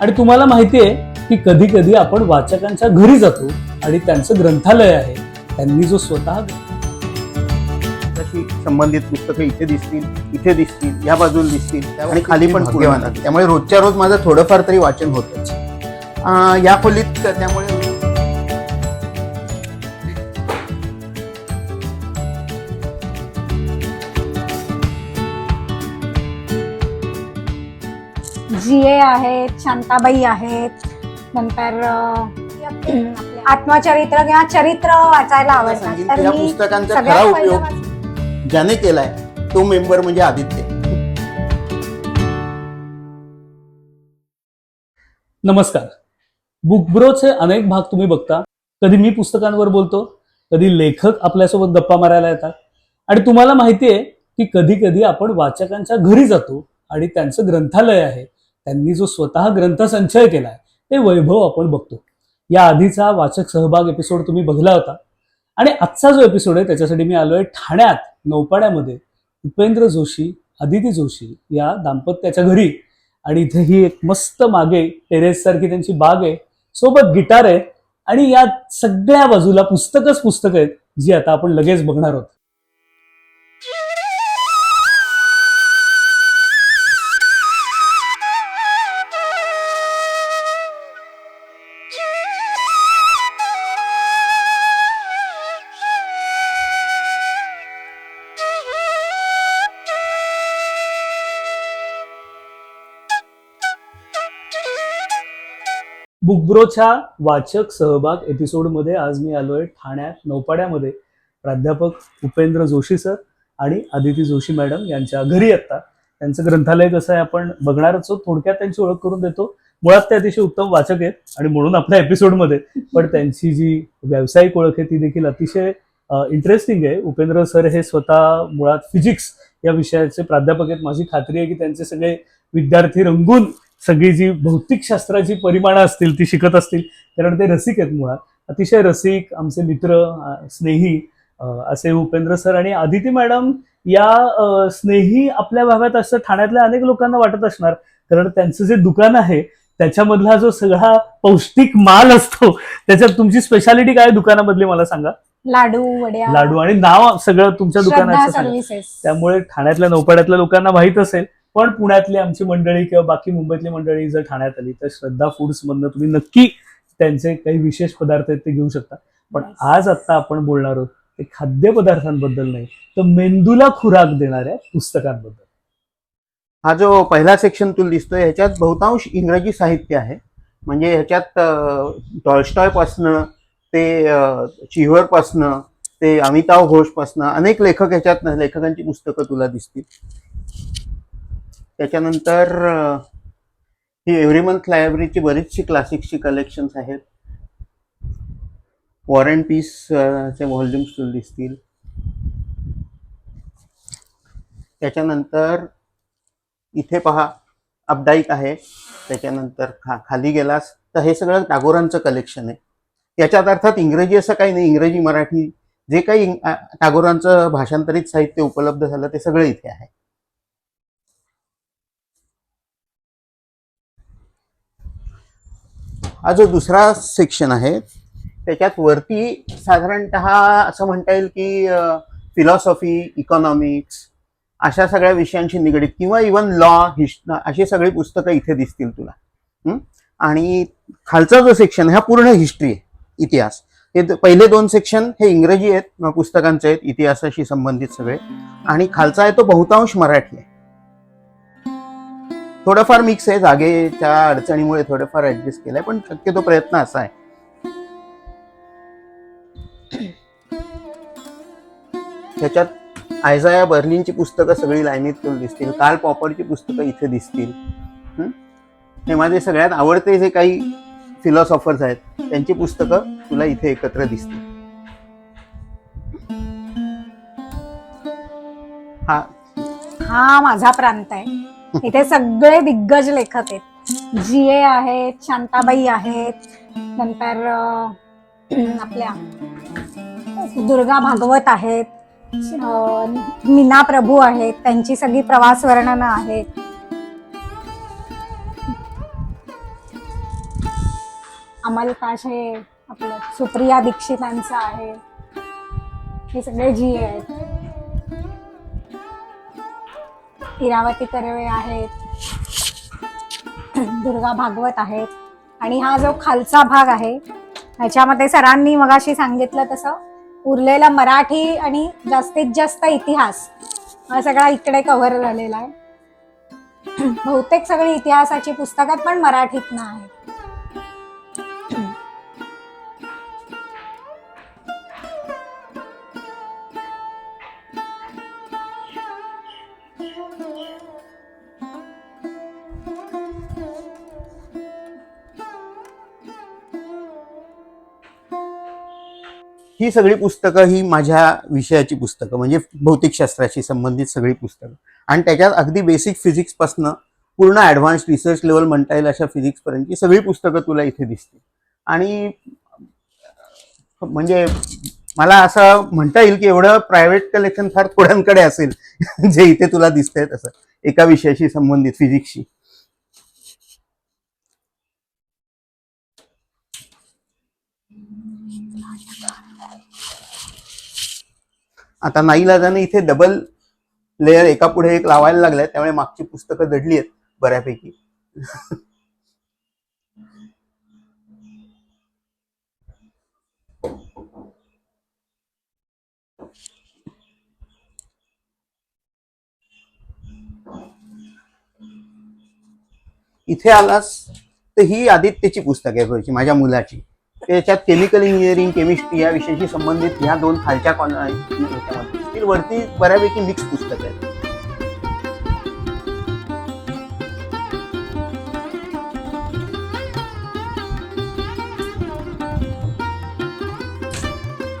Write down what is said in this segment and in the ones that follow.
आणि तुम्हाला माहिती आहे की कधी कधी आपण वाचकांच्या घरी जातो आणि त्यांचं ग्रंथालय आहे त्यांनी जो स्वतः संबंधित पुस्तकं इथे दिसतील इथे दिसतील या बाजूला दिसतील आणि खाली पण आहे. त्यामुळे रोजच्या रोज माझं थोडंफार तरी वाचन होतच अं, या खोलीत त्यामुळे जीए आहेत शांताबाई आहेत नंतर आत्मचरित्र किंवा चरित्र वाचायला आवडतात. सांगेन तर की या मी पुस्तकांचा सगळ्यात खरा पहिलं उपयोग वाच- ज्याने केलाय तो मेंबर म्हणजे आदित्य. नमस्कार. बुकब्रोचे अनेक भाग तुम्ही बघता. कधी मी पुस्तकांवर बोलतो कधी लेखक आपल्यासोबत गप्पा मारायला येतात. आणि तुम्हाला माहिती आहे की कधी कधी आपण वाचकांच्या घरी जातो आणि त्यांचं ग्रंथालय आहे. त्यांनी जो स्वतः ग्रंथसंचय आहे ते वैभव आपण बघतो. या आधीचा वाचक सहभाग एपिसोड तुम्ही बघला होता. आणि आजचा जो एपिसोड आहे त्याच्यासाठी मी आलोय ठाण्यात नौपाड्यामध्ये उपेंद्र जोशी अदिती जोशी या दाम्पत्याच्या घरी. आणि इथे ही एक मस्त मागे टेरेस सारखी त्यांची बाग आहे. सोबत गिटार आहे आणि या सगळ्या बाजूला पुस्तकच पुस्तक आहेत जी आता आपण लगेच बघणार आहोत. बुकब्रोच्या वाचक सहभाग एपिसोडमध्ये आज मी आलोय ठाण्यात नौपाड्यामध्ये. प्राध्यापक उपेंद्र जोशी सर आणि आदिती जोशी मॅडम यांच्या घरी आत्ता त्यांचं ग्रंथालय कसं आहे आपण बघणारच आहोत. थोडक्यात त्यांची ओळख करून देतो. मुळात ते अतिशय उत्तम वाचक आहेत आणि म्हणून आपल्या एपिसोडमध्ये. पण त्यांची जी व्यावसायिक ओळख आहे ती देखील अतिशय इंटरेस्टिंग आहे. उपेंद्र सर हे स्वतः मुळात फिजिक्स या विषयाचे प्राध्यापक आहेत. माझी खात्री आहे की त्यांचे सगळे विद्यार्थी रंगून सगळी जी भौतिकशास्त्राची परिमाणं असतील ती शिकत असतील कारण ते रसिक आहेत मुळात. अतिशय रसिक आमचे मित्र स्नेही असे उपेंद्र सर आणि आदिती मॅडम या स्नेही आपल्या भागात असं ठाण्यातल्या अनेक लोकांना वाटत असणार कारण त्यांचं जे दुकान आहे त्याच्यामधला जो सगळा पौष्टिक माल असतो त्याच्यात तुमची स्पेशालिटी काय दुकानामधली मला सांगा? लाडू वड्या. लाडू आणि नाव सगळं तुमच्या दुकानाचं त्यामुळे ठाण्यातल्या नौपाड्यातल्या लोकांना माहीत असेल. पण पुण्यातली आमची मंडळी किंवा बाकी मुंबईतली मंडळी जर ठाण्यात आली तर श्रद्धा फूड्स मधनं तुम्ही नक्की त्यांचे काही विशेष पदार्थ आहेत ते घेऊ शकता. पण आज आता आपण बोलणार आहोत ते खाद्यपदार्थांबद्दल नाही तर मेंदूला खुराक देणाऱ्या पुस्तकांबद्दल. हा जो पहिला सेक्शन तुला दिसतोय ह्याच्यात बहुतांश इंग्रजी साहित्य आहे. म्हणजे ह्याच्यात टॉलस्टॉय पासनं ते चिव्हर पासनं ते अमिताभ घोष पासनं अनेक लेखक ह्याच्यात लेखकांची पुस्तकं तुला दिसतील. त्याच्यानंतर ही एव्हरी मंथ लायब्ररीची बरीचशी क्लासिक्सची कलेक्शन्स आहेत. वॉर अँड पीसचे व्हॉल्युम्स दिसतील. त्याच्यानंतर इथे पहा अपडाईक आहे. त्याच्यानंतर खा खाली गेलास तर हे सगळं टागोरांचं कलेक्शन आहे. याच्यात अर्थात इंग्रजी असं काही नाही. इंग्रजी मराठी जे काही टागोरांचं भाषांतरित साहित्य उपलब्ध झालं ते सगळं इथे आहे. हा जो दुसरा सेक्शन आहे त्याच्यात वरती साधारणत असं म्हणता येईल की फिलॉसॉफी इकॉनॉमिक्स अशा सगळ्या विषयांशी निगडीत किंवा इवन लॉ हिस्ट अशी सगळी पुस्तकं इथे दिसतील तुला. आणि खालचा जो सेक्शन हा पूर्ण हिस्ट्री आहे इतिहास. हे पहिले दोन सेक्शन हे इंग्रजी आहेत पुस्तकांचे आहेत इतिहासाशी संबंधित सगळे. आणि खालचा आहे तो बहुतांश मराठी आहे. थोडंफार मिक्स आहे. जागेच्या अडचणीमुळे थोडंफार ऍडजस्ट केलंय पण शक्यतो प्रयत्न असा आहे. त्याच्यात आयझाया बर्लिनची पुस्तकं सगळी लाईनीत तुला दिसतील. कार्ल पॉपरची पुस्तकं इथे दिसतील. हे? माझे सगळ्यात आवडते जे काही फिलॉसॉफर्स आहेत त्यांची पुस्तकं तुला इथे एकत्र दिसतील. हा. हा माझा प्रांत आहे. इथे सगळे दिग्गज लेखक आहेत. जीए आहेत शांताबाई आहेत नंतर आपल्या दुर्गा भागवत आहेत मीना प्रभू आहेत त्यांची सगळी प्रवास वर्णनं आहेत. अमलकाश हे आपलं सुप्रिया दीक्षितांचं आहे. हे सगळे जी आहेत. इरावती कर्वे आहेत. दुर्गा भागवत आहेत. आणि हा जो खालचा भाग आहे ह्याच्यामध्ये सरांनी मगाशी सांगितलं तसं उरलेला मराठी आणि जास्तीत जास्त इतिहास हा सगळा इकडे कव्हर झालेला आहे. बहुतेक सगळी इतिहासाची पुस्तकात पण मराठीतनं आहेत. ही सगळी पुस्तकं ही माझ्या विषयाची पुस्तकं म्हणजे भौतिकशास्त्राशी संबंधित सगळी पुस्तकं. आणि त्याच्यात अगदी बेसिक फिजिक्सपासनं पूर्ण ऍडव्हान्स रिसर्च लेवल म्हणता येईल अशा फिजिक्स पर्यंतची सगळी पुस्तकं तुला इथे दिसतील. आणि म्हणजे मला असं म्हणता येईल की एवढं प्रायव्हेट कलेक्शन फार थोड्यांकडे असेल जे इथे तुला दिसतंय तसं. एका विषयाशी संबंधित फिजिक्सशी आता नाईलाजाने इथे डबल लेअर एका पुढे एक लावायला लागलाय त्यामुळे मागची पुस्तकं दडली आहेत बऱ्यापैकी. इथे आलास तर ही आदित्यची पुस्तक आहे माझ्या मुलाची. त्याच्यात केमिकल इंजिनिअरिंग केमिस्ट्री या विषयाशी संबंधित ह्या दोन खालच्या कॉन ह्याच्यामध्ये वरती बऱ्यापैकी मिक्स पुस्तक आहेत.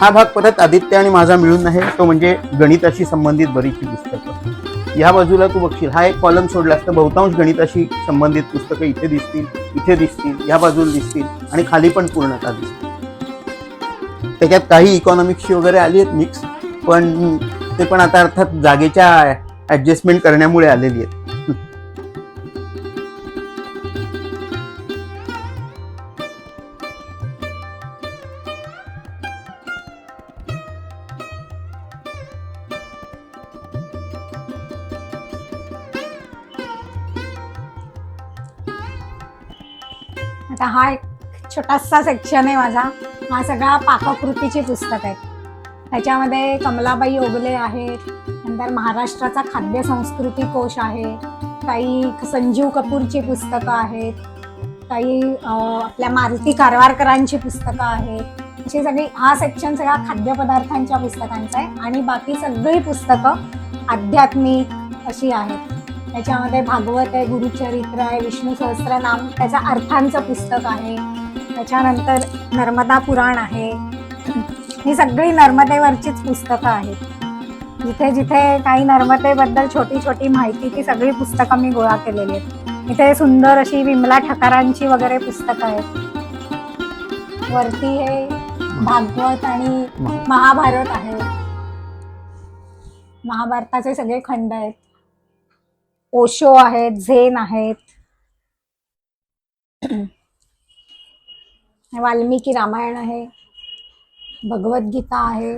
हा भाग परत आदित्य आणि माझा मिळून आहे. तो म्हणजे गणिताशी संबंधित बरीचशी पुस्तकं. या बाजूला तू बघशील. हा एक कॉलम सोडलास तर बहुतांश गणिताशी संबंधित पुस्तकं इथे दिसतील. इथे दिसतील या बाजूला दिसतील आणि खाली पण पूर्णतः दिसतील. त्याच्यात काही इकॉनॉमिक्सची वगैरे आली आहेत मिक्स पण ते पण आता अर्थात जागेच्या ॲडजस्टमेंट करण्यामुळे आलेली आहेत. आता हा एक छोटासा सेक्शन आहे माझा. हा सगळा पाककृतीची पुस्तक आहे. त्याच्यामध्ये कमलाबाई ओगले आहेत. नंतर महाराष्ट्राचा खाद्य संस्कृती कोश आहे. काही संजीव कपूरची पुस्तकं आहेत. काही आपल्या मारुती कारवारकरांची पुस्तकं आहेत. अशी सगळी हा सेक्शन सगळा खाद्यपदार्थांच्या पुस्तकांचा आहे. आणि बाकी सगळी पुस्तकं आध्यात्मिक अशी आहेत. त्याच्यामध्ये भागवत आहे गुरुचरित्र आहे विष्णू सहस्त्रनाम त्याच्या अर्थांचं पुस्तक आहे. त्याच्यानंतर नर्मदा पुराण आहे. ही सगळी नर्मदेवरचीच पुस्तकं आहेत. जिथे जिथे काही नर्मदेबद्दल छोटी छोटी माहिती ती सगळी पुस्तकं मी गोळा केलेली आहेत. इथे सुंदर अशी विमला ठकारांची वगैरे पुस्तकं आहेत. वरती हे भागवत आणि महाभारत आहे. महाभारताचे सगळे खंड आहेत. ओशो आहेत झेन आहेत. वाल्मिकी रामायण आहे. भगवद्गीता आहे.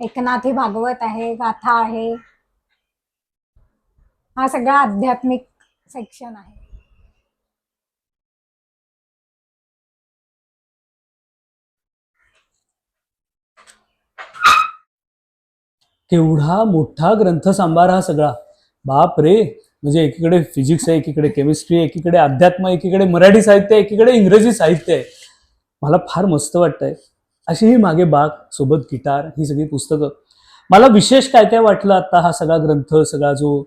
एकनाथी भागवत आहे गाथा आहे. हा सगळा आध्यात्मिक सेक्शन आहे. केवढा मोठा ग्रंथसंभार हा सगळा. बाप रे. म्हणजे एकीकडे फिजिक्स आहे एकीकडे केमिस्ट्री एकीकडे अध्यात्म एकीकडे मराठी साहित्य आहे, एकीकडे इंग्रजी साहित्य आहे. मला फार मस्त वाटतंय. अशी ही मागे बाग सोबत गिटार ही सगळी पुस्तकं. मला विशेष काय काय वाटलं आता हा सगळा ग्रंथ सगळा जो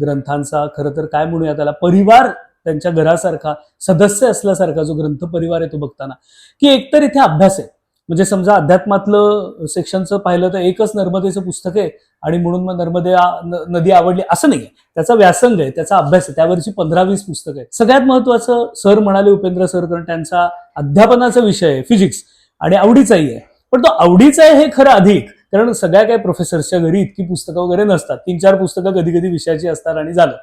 ग्रंथांचा खरं तर काय म्हणूया त्याला परिवार त्यांच्या घरासारखा सदस्य असल्यासारखा जो ग्रंथ परिवार आहे तो बघताना. की एकतर इथे अभ्यास आहे. म्हणजे समजा अध्यात्मातलं सेक्शनचं पाहिलं तर एकच नर्मदेचं पुस्तक आहे आणि म्हणून मग नर्मदे न- नदी आवडली असं नाही त्याचा व्यासंग आहे त्याचा अभ्यास आहे. त्यावरची पंधरा वीस पुस्तकं आहे सगळ्यात महत्वाचं सर म्हणाले उपेंद्र सर कारण त्यांचा अध्यापनाचा विषय आहे फिजिक्स आणि आवडीचाही आहे. पण तो आवडीचा आहे हे खरं अधिक. कारण सगळ्या काही प्रोफेसर्सच्या घरी इतकी पुस्तकं वगैरे नसतात. तीन चार पुस्तकं कधी कधी विषयाची असतात आणि झालं.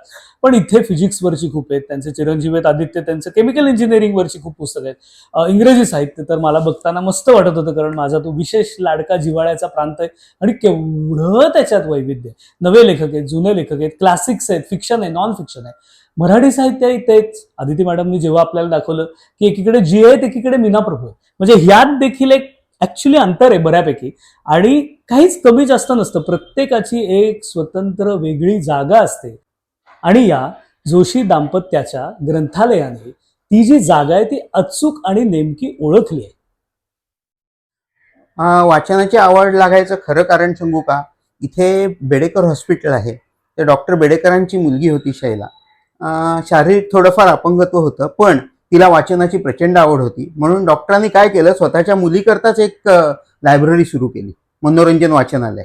पण इथे फिजिक्सवरची खूप आहेत. त्यांचे चिरंजीव आहेत. आदित्य त्यांचं केमिकल इंजिनिअरिंगवरची खूप पुस्तकं आहेत. इंग्रजी साहित्य तर मला बघताना मस्त वाटत होतं कारण माझा तो विशेष लाडका जिव्हाळ्याचा प्रांत आहे आणि केवढं त्याच्यात वैविध्य आहे. नवे लेखक आहेत जुने लेखक आहेत क्लासिक्स आहेत फिक्शन आहे नॉन फिक्शन आहे. मराठी साहित्य आहे तेच आदिती मॅडमनी जेव्हा आपल्याला दाखवलं की एकीकडे जी आहेत एकीकडे मीना प्रभू आहे. म्हणजे ह्यात देखील एक ऍक्च्युली अंतर आहे बऱ्यापैकी. आणि काहीच कमी जास्त नसतं. प्रत्येकाची एक स्वतंत्र वेगळी जागा असते. आणि या जोशी दाम्पत्याच्या ग्रंथालयाने ती जी जागा आहे ती अचूक आणि नेमकी ओळखली आहे. वाचनाची आवड लागायचं खरं कारण सांगू का? इथे बेडेकर हॉस्पिटल आहे. ते डॉक्टर बेडेकरांची मुलगी होती शैला. शारीरिक थोडंफार अपंगत्व होतं पण तिला वाचनाची प्रचंड आवड होती. म्हणून डॉक्टरांनी काय केलं स्वतःच्या मुलीकरताच एक लायब्ररी सुरू केली मनोरंजन वाचनालय.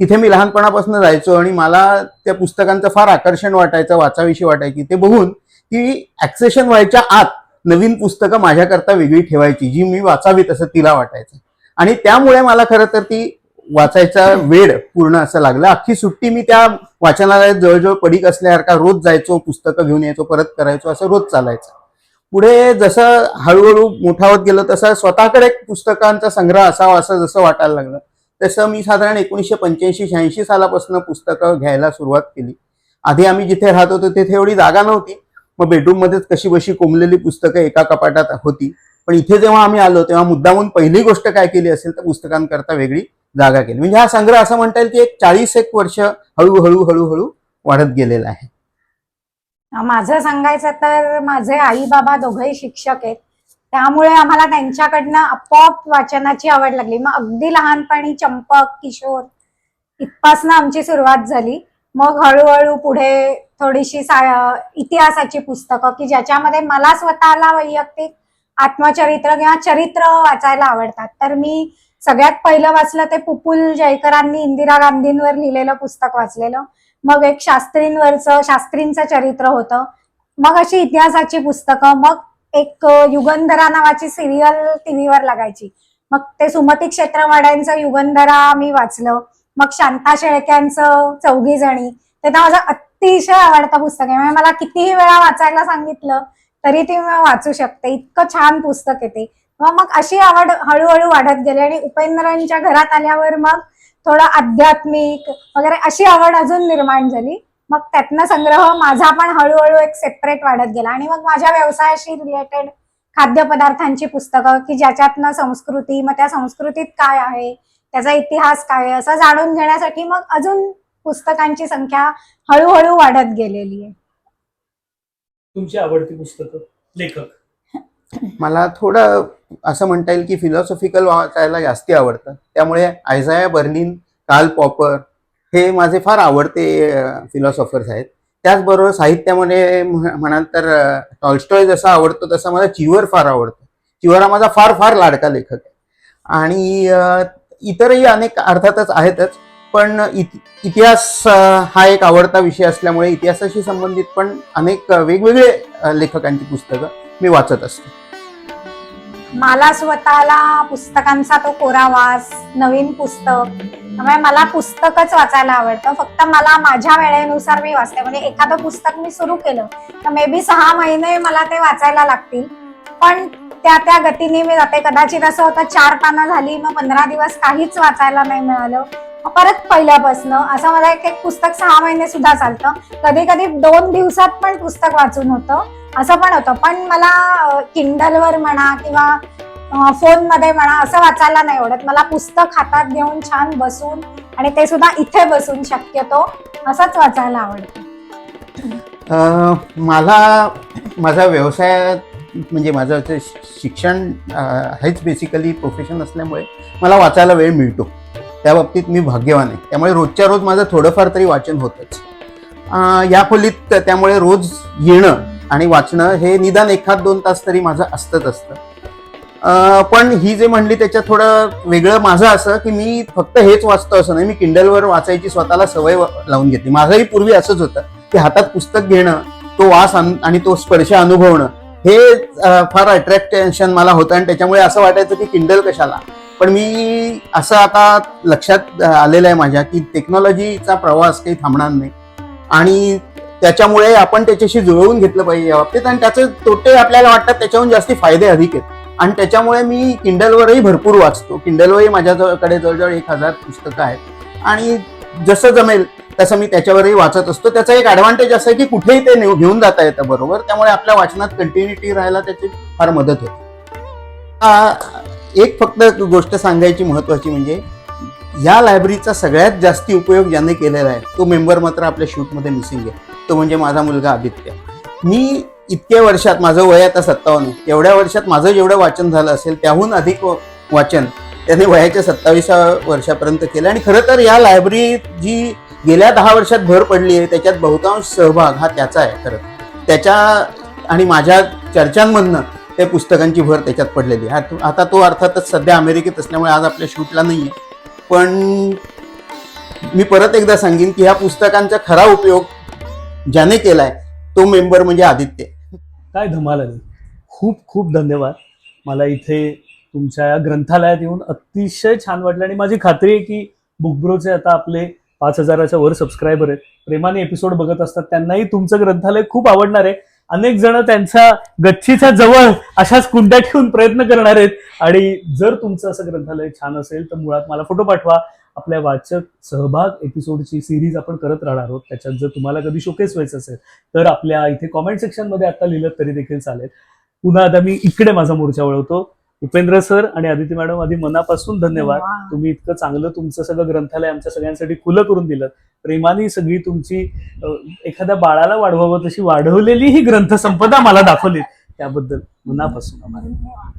तिथे मी लहानपणापासून जायचो आणि मला त्या पुस्तकांचं फार आकर्षण वाटायचं वाचाविषयी वाटायची. ते बघून ती ऍक्सेशन व्हायच्या आत नवीन पुस्तकं माझ्याकरता वेगळी ठेवायची जी मी वाचावीत असं तिला वाटायचं. आणि त्यामुळे मला खरं तर ती वाचायचा वेळ पूर्ण असं लागलं. अख्खी सुट्टी मी त्या वाचनालयात जवळजवळ पडीक असल्यासारखा रोज जायचो पुस्तकं घेऊन यायचो परत करायचो असं रोज चालायचं. पुढे जसं हळूहळू मोठा होत गेलो तसं स्वतःकडे एक पुस्तकांचा संग्रह असावा असं जसं वाटायला लागलं तसं मी साधारण एकोणीसशे पंच्याऐंशी शहाऐंशी सालापासून पुस्तकं घ्यायला सुरुवात केली. आधी आम्ही जिथे राहत होतो तिथे एवढी जागा नव्हती. मग बेडरूममध्येच कशी बशी कोंबलेली पुस्तकं एका कपाटात होती. पण इथे जेव्हा आम्ही आलो तेव्हा मुद्दामून पहिली गोष्ट काय केली असेल तर पुस्तकांकरता वेगळी जागा केली. म्हणजे हा संग्रह असं म्हणता येईल की एक चाळीस एक वर्ष हळूहळू हळूहळू वाढत गेलेला आहे. माझं सांगायचं तर माझे आई बाबा दोघेही शिक्षक आहेत. त्यामुळे आम्हाला त्यांच्याकडनं आपोआप वाचनाची आवड लागली. मग अगदी लहानपणी चंपक किशोर इथपासनं आमची सुरुवात झाली. मग हळूहळू पुढे थोडीशी सा इतिहासाची पुस्तकं की ज्याच्यामध्ये मला स्वतःला वैयक्तिक आत्मचरित्र किंवा चरित्र वाचायला आवडतात. तर मी सगळ्यात पहिलं वाचलं ते पुपुल जयकरांनी इंदिरा गांधींवर लिहिलेलं पुस्तक वाचलेलं. मग एक शास्त्रींवरचं शास्त्रींचं चरित्र होतं. मग अशी इतिहासाची पुस्तकं मग एक युगंधरा नावाची सिरियल टीव्हीवर लागायची. मग ते सुमती क्षेत्रवाड्यांचं युगंधरा मी वाचलं. मग शांता शेळक्यांचं चौघी जणी. ते तर माझं अतिशय आवडतं पुस्तक आहे. म्हणजे मला कितीही वेळा वाचायला सांगितलं तरी ते मी वाचू शकते. इतकं छान पुस्तक येते मग मग अशी आवड हळूहळू वाढत गेली आणि उपेंद्रांच्या घरात आल्यावर मग थोडं आध्यात्मिक वगैरे अशी आवड अजून निर्माण झाली. मग त्यातनं संग्रह माझा पण हळूहळू एक सेपरेट वाढत गेला. आणि मग माझ्या व्यवसायाशी रिलेटेड खाद्यपदार्थांची पुस्तकं की ज्याच्यातनं संस्कृती मग त्या संस्कृतीत काय आहे त्याचा इतिहास काय आहे असं जाणून घेण्यासाठी मग अजून पुस्तकांची संख्या हळूहळू वाढत गेलेली आहे. तुमची आवडती पुस्तकं लेखक. मला थोडं असं म्हणता येईल की फिलॉसॉफिकल वाचायला जास्ती आवडतं. त्यामुळे आयझाया बर्लिन काल पॉपर हे माझे फार आवडते फिलॉसॉफर्स आहेत. त्याचबरोबर साहित्यामध्ये म्हणाल तर अ, टॉल्स्टॉय जसा आवडतो तसा मला चिवर फार आवडतो. चिवर हा माझा फार फार लाडका लेखक आहे. आणि इतरही अनेक अर्थातच आहेतच पण इत- इतिहास हा एक आवडता विषय असल्यामुळे इतिहासाशी संबंधित पण अनेक वेगवेगळे लेखकांची पुस्तकं मी वाचत असते. मला स्वतःला पुस्तकांचा तो कोरावास नवीन पुस्तक त्यामुळे मला पुस्तकच वाचायला आवडतं. फक्त मला माझ्या वेळेनुसार मी वाचते. म्हणजे एखादं पुस्तक मी सुरू केलं तर मे बी सहा महिने मला ते वाचायला लागतील. पण त्या त्या गतीने मी जाते. कदाचित असं होतं चार पानं झाली मग पंधरा दिवस काहीच वाचायला नाही मिळालं. परत पहिल्यापासनं असं मला एक एक पुस्तक सहा महिने सुद्धा चालतं. कधी कधी दोन दिवसात पण पुस्तक वाचून होतं. असं पण होतं. पण मला किंडलवर म्हणा किंवा फोनमध्ये म्हणा असं वाचायला नाही आवडत. मला पुस्तक हातात घेऊन छान बसून आणि ते सुद्धा इथे बसून शक्यतो असंच वाचायला आवडतं. मला माझा व्यवसाय म्हणजे माझं ते शिक्षण हेच बेसिकली प्रोफेशन असल्यामुळे मला वाचायला वेळ मिळतो. त्या बाबतीत मी भाग्यवान आहे. त्यामुळे रोजच्या रोज माझं थोडंफार तरी वाचन होतंच. या खोलीत त्यामुळे रोज येणं आणि वाचणं हे निदान एखाद दोन तास तरी माझं असतंच असतं. पण ही जे म्हणली त्याच्यात थोडं वेगळं माझं असं की मी फक्त हेच वाचतो असं नाही. मी किंडलवर वाचायची स्वतःला सवय लावून घेतली. माझंही पूर्वी असंच होतं की हातात पुस्तक घेणं तो वास आणि तो स्पर्श अनुभवणं हे फार अट्रॅक्टेशन मला होतं आणि त्याच्यामुळे असं वाटायचं की किंडल कशाला? पण मी असं आता लक्षात आलेलं आहे माझ्या की टेक्नॉलॉजीचा प्रवास काही थांबणार नाही. आणि त्याच्यामुळे आपण त्याच्याशी जुळवून घेतलं पाहिजे या बाबतीत आणि त्याचे तोटे आपल्याला वाटतात त्याच्याहून जास्ती फायदे अधिक आहेत. आणि त्याच्यामुळे मी किंडलवरही भरपूर वाचतो. किंडलवरही माझ्याकडे जवळजवळ एक हजार पुस्तकं आहेत. आणि जसं जमेल तसं मी त्याच्यावरही वाचत असतो. त्याचा एक ॲडव्हान्टेज असं आहे की कुठेही ते घेऊन जाता येतं बरोबर. त्यामुळे आपल्या वाचनात कंटिन्युटी राहायला त्याची फार मदत होते. एक फक्त गोष्ट सांगायची महत्त्वाची म्हणजे या लायब्ररीचा सगळ्यात जास्ती उपयोग ज्याने केलेला आहे तो मेंबर मात्र आपल्या शूटमध्ये मिसिंग आहे. तो म्हणजे माझा मुलगा आदित्य. मी इतक्या वर्षात माझं वय आता सत्तावन्न आहे. एवढ्या वर्षात माझं जेवढं वाचन झालं असेल त्याहून अधिक वाचन त्याने वयाच्या सत्तावीसाव्या वर्षापर्यंत केलं. आणि खरं तर या लायब्ररीत जी गेल्या दहा वर्षात भर पडली आहे त्याच्यात बहुतांश सहभाग हा त्याचा आहे खरं त्याच्या आणि माझ्या चर्चांमधनं त्या पुस्तकांची भर त्याच्यात पडलेली आहे. आता तो अर्थातच सध्या अमेरिकेत असल्यामुळे आज आपल्या शूटला नाही आहे पण मी परत एकदा सांगेन की ह्या पुस्तकांचा खरा उपयोग ज्याने केलाय तो मेंबर म्हणजे आदित्य. काय धमाल आली खूप खूप धन्यवाद. मला इथे तुमच्या या ग्रंथालयात येऊन अतिशय छान वाटलं आणि माझी खात्री आहे की बुकब्रोचे आता आपले पाच हजाराच्या वर सबस्क्रायबर आहेत. प्रेमाने एपिसोड बघत असतात त्यांनाही तुमचं ग्रंथालय खूप आवडणार आहे. अनेक जण त्यांच्या गच्चीच्या जवळ अशाच कुंड्या ठेवून प्रयत्न करणार आहेत. आणि जर तुमचं असं ग्रंथालय छान असेल तर मुळात मला फोटो पाठवा. आपल्या वाचक सहभाग एपिसोडची सिरीज आपण करत राहणार आहोत. त्याच्यात जर तुम्हाला कधी शोकेस व्हायचं असेल तर आपल्या इथे कॉमेंट सेक्शनमध्ये आता लिहिलं तरी देखील चालेल. पुन्हा आता मी इकडे माझा मोर्चा वळवतो. उपेंद्र सर आणि आदिती मॅडम आधी मनापासून धन्यवाद. तुम्ही इतकं चांगलं तुमचं सगळं ग्रंथालय आमच्या सगळ्यांसाठी खुलं करून दिलं. प्रेमाने सगळी तुमची एखाद्या बाळाला वाढवावं तशी वाढवलेली ही ग्रंथसंपदा मला दाखवली. त्याबद्दल मनापासून धन्यवाद.